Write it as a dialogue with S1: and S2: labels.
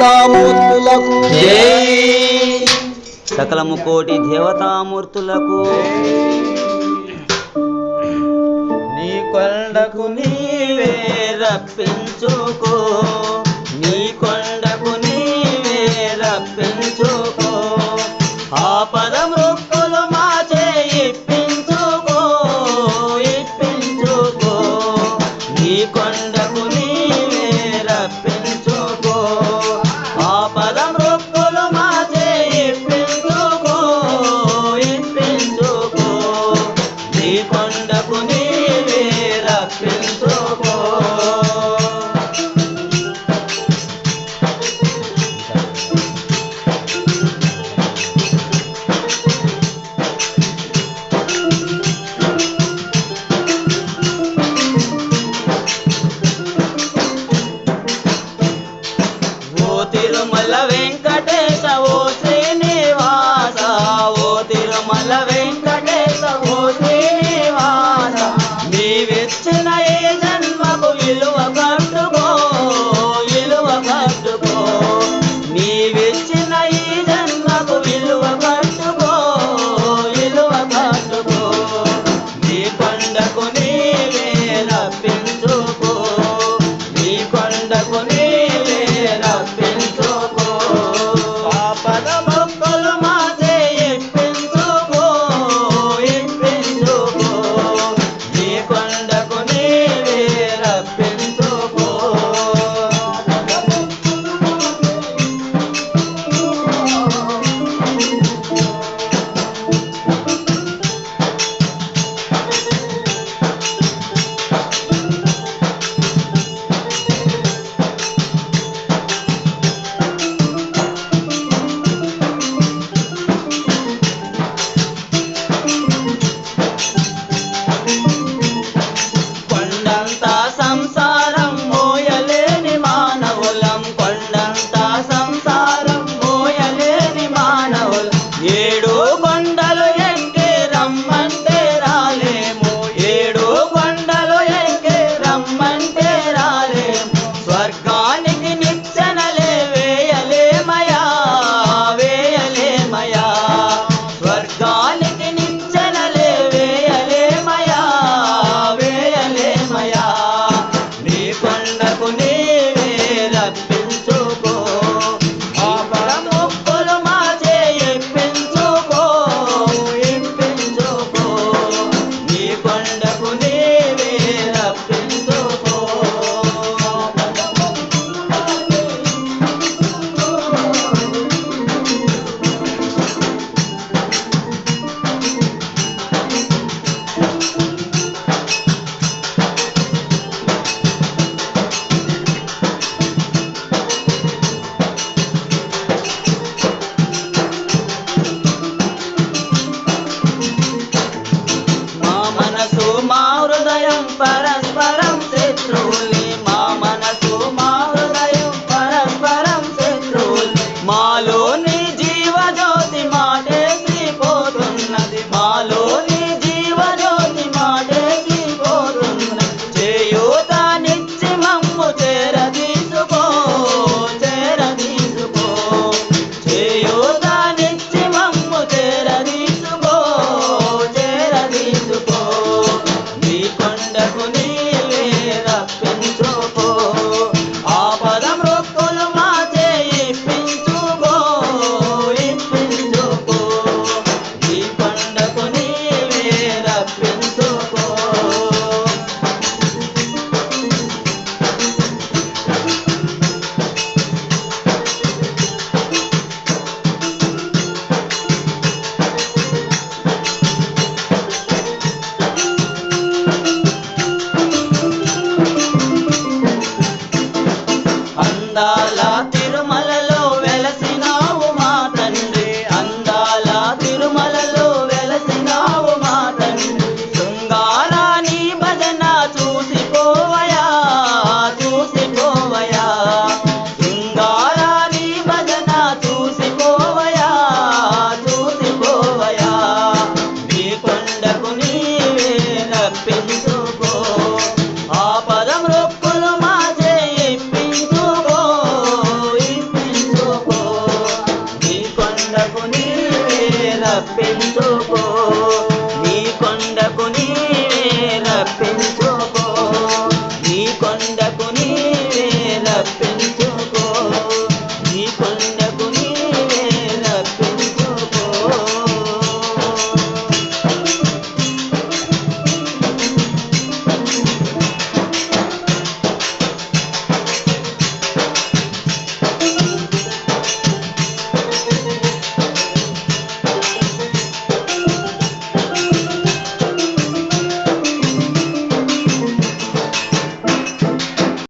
S1: దేవతామూర్తులకు
S2: సకలము కోటి దేవతామూర్తులకు. నీ కొండకు నీవే రప్పించుకో. నీ కొండకు তোমার ो मा हृदयं परस्पर